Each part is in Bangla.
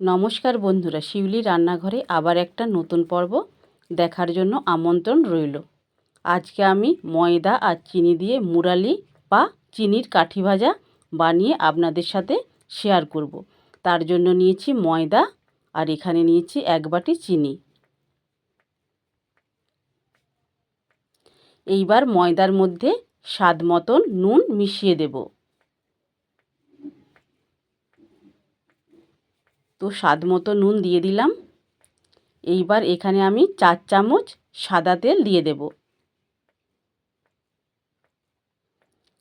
নমস্কার বন্ধুরা, শিউলি রান্নাঘরে আবার একটা নতুন পর্ব দেখার জন্য আমন্ত্রণ রইল। আজকে আমি ময়দা আর চিনি দিয়ে মুরালি বা চিনির কাঠি ভাজা বানিয়ে আপনাদের সাথে শেয়ার করব। তার জন্য নিয়েছি ময়দা আর এখানে নিয়েছি এক বাটি চিনি। এইবার ময়দার মধ্যে স্বাদ মতন নুন মিশিয়ে দেবো। তো স্বাদ মতো নুন দিয়ে দিলাম। এইবার এখানে আমি চার চামচ সাদা তেল দিয়ে দেব।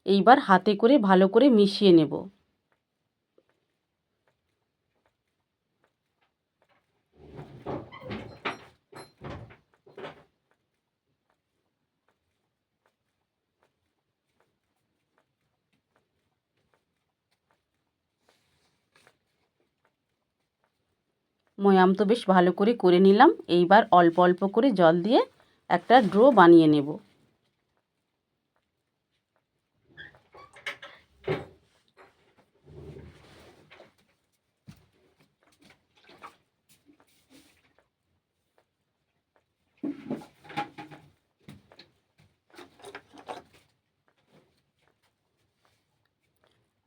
এইবার হাতে করে ভালো করে মিশিয়ে নেব। ময়াম তো বেশ ভালো করে করে নিলাম। এইবার অল্প অল্প করে জল দিয়ে একটা ড্রো বানিয়ে নেব।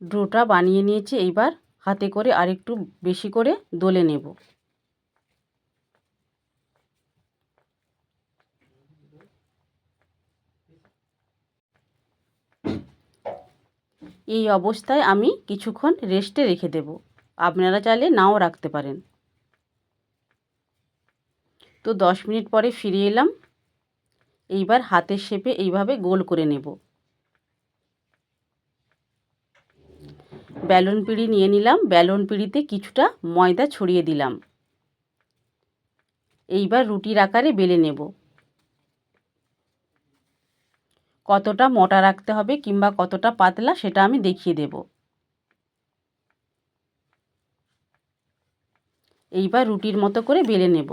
ড্রোটা বানিয়ে নিয়েছি। এইবার হাতে করে আরেকটু বেশি করে দলে নেব। এই অবস্থায় আমি কিছুক্ষণ রেস্টে রেখে দেব। আপনারা চাইলে নাও রাখতে পারেন। তো দশ মিনিট পরে ফিরে এলাম। এইবার হাতের শেপে এইভাবে গোল করে নেব। ব্যালন পিঁড়ি নিয়ে নিলাম। ব্যালন পিঁড়িতে কিছুটা ময়দা ছড়িয়ে দিলাম। এইবার রুটির আকারে বেলে নেব। কতটা মোটা রাখতে হবে কিংবা কতটা পাতলা সেটা আমি দেখিয়ে দেব। এইবার রুটির মতো করে বেলে নেব।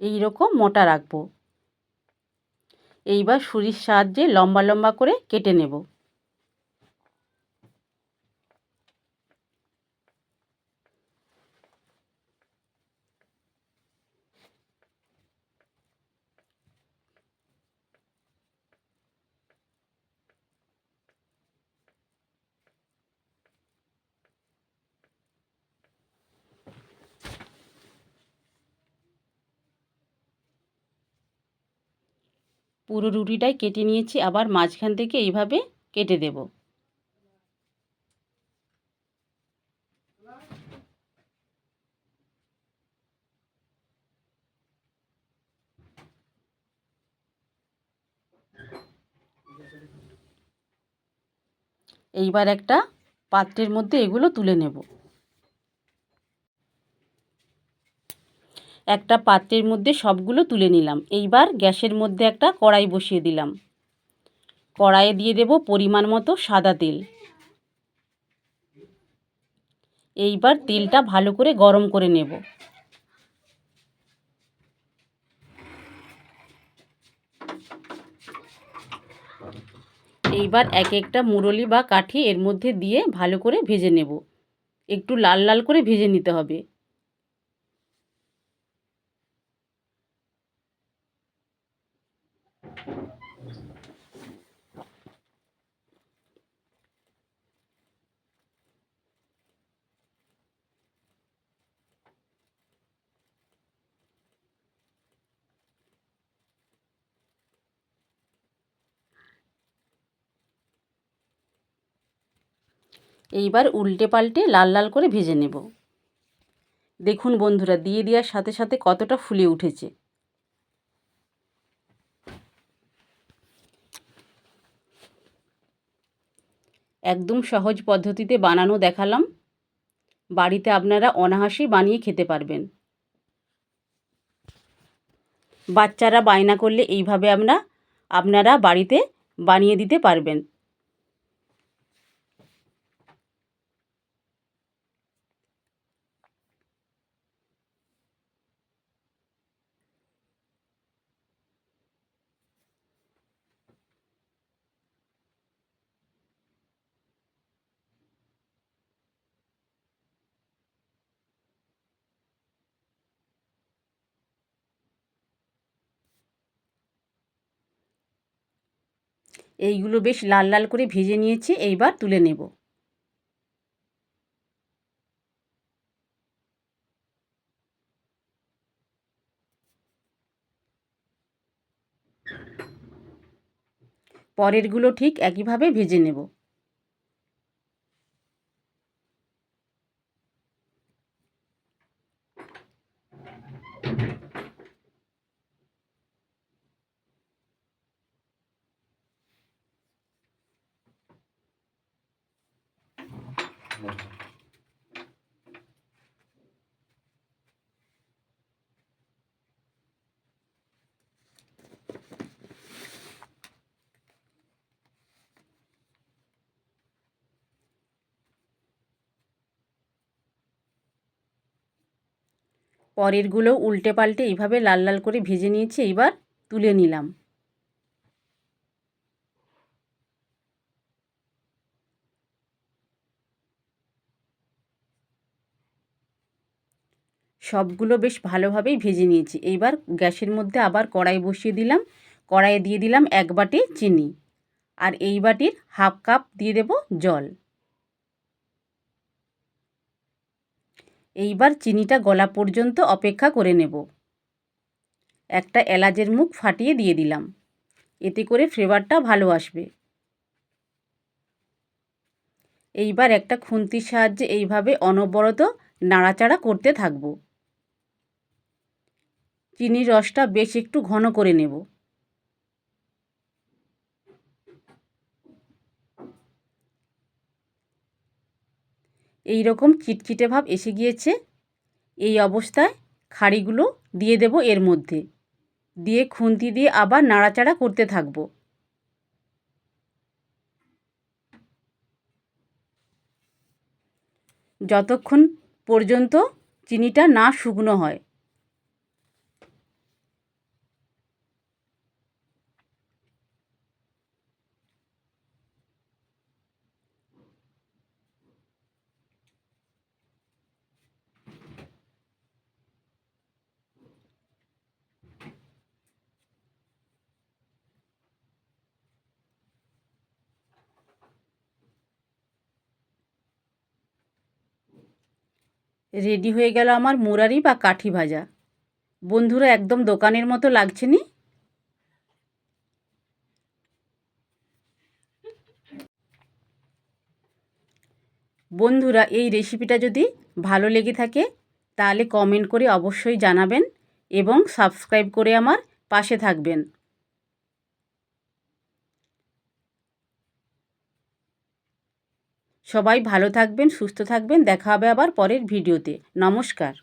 এই রকম মোটা রাখব। এইবার সুরির সাহায্যে লম্বা লম্বা করে কেটে নেব। পুরো রুটিটাই কেটে নিয়েছি, আবার মাঝখান থেকে এইভাবে কেটে দেব। এইবার একটা পাত্রের মধ্যে এগুলো তুলে নেব। একটা পাত্রের মধ্যে সবগুলো তুলে নিলাম। এইবার গ্যাসের মধ্যে একটা কড়াই বসিয়ে দিলাম। কড়াইয়ে দিয়ে দেব পরিমাণ মতো সাদা তেল। এইবার তেলটা ভালো করে গরম করে নেব। এইবার এক একটা মুরলি বা কাঠি এর মধ্যে দিয়ে ভালো করে ভেজে নেব। একটু লাল লাল করে ভেজে নিতে হবে। এইবার উল্টে পাল্টে লাল লাল করে ভেজে নেব। দেখুন বন্ধুরা, দিয়ে দেওয়ার সাথে সাথে কতটা ফুলে উঠেছে। একদম সহজ পদ্ধতিতে বানানো দেখালাম। বাড়িতে আপনারা অনাহাসেই বানিয়ে খেতে পারবেন। বাচ্চারা বায়না করলে এইভাবে আমরা, আপনারা বাড়িতে বানিয়ে দিতে পারবেন। এইগুলো বেশ লাল লাল করে ভেজে নিয়েছি, এইবার তুলে নেব। পরেরগুলো ঠিক একইভাবে ভেজে নেব। পরেরগুলো উল্টে পাল্টে এইভাবে লাল লাল করে ভেজে নিয়েছি এইবার তুলে নিলাম। সবগুলো বেশ ভালোভাবেই ভেজে নিয়েছি। এইবার গ্যাসের মধ্যে আবার কড়াই বসিয়ে দিলাম। কড়াইয়ে দিয়ে দিলাম এক বাটি চিনি। আর এই বাটির হাফ কাপ দিয়ে দেব জল। এইবার চিনিটা গলা পর্যন্ত অপেক্ষা করে নেব। একটা এলাচের মুখ ফাটিয়ে দিয়ে দিলাম। এতে করে ফ্লেভারটা ভালো আসবে। এইবার একটা খুন্তির সাহায্যে এইভাবে অনবরত নাড়াচাড়া করতে থাকব। চিনির রসটা বেশ একটু ঘন করে নেব। এই রকম চিটচিটে ভাব এসে গিয়েছে। এই অবস্থায় খাড়িগুলো দিয়ে দেব এর মধ্যে। দিয়ে খুন্তি দিয়ে আবার নাড়াচাড়া করতে থাকব। যতক্ষণ পর্যন্ত চিনিটা না শুকনো হয় রেডি হয়ে গেল আমার মুরারি বা কাঠি ভাজা। বন্ধুরা, একদম দোকানের মতো লাগছে নি? বন্ধুরা, এই রেসিপিটা যদি ভালো লেগে থাকে, তাহলে কমেন্ট করে অবশ্যই জানাবেন এবং সাবস্ক্রাইব করে আমার পাশে থাকবেন। সবাই ভালো থাকবেন সুস্থ থাকবেন। দেখা হবে আবার পরের ভিডিওতে। নমস্কার।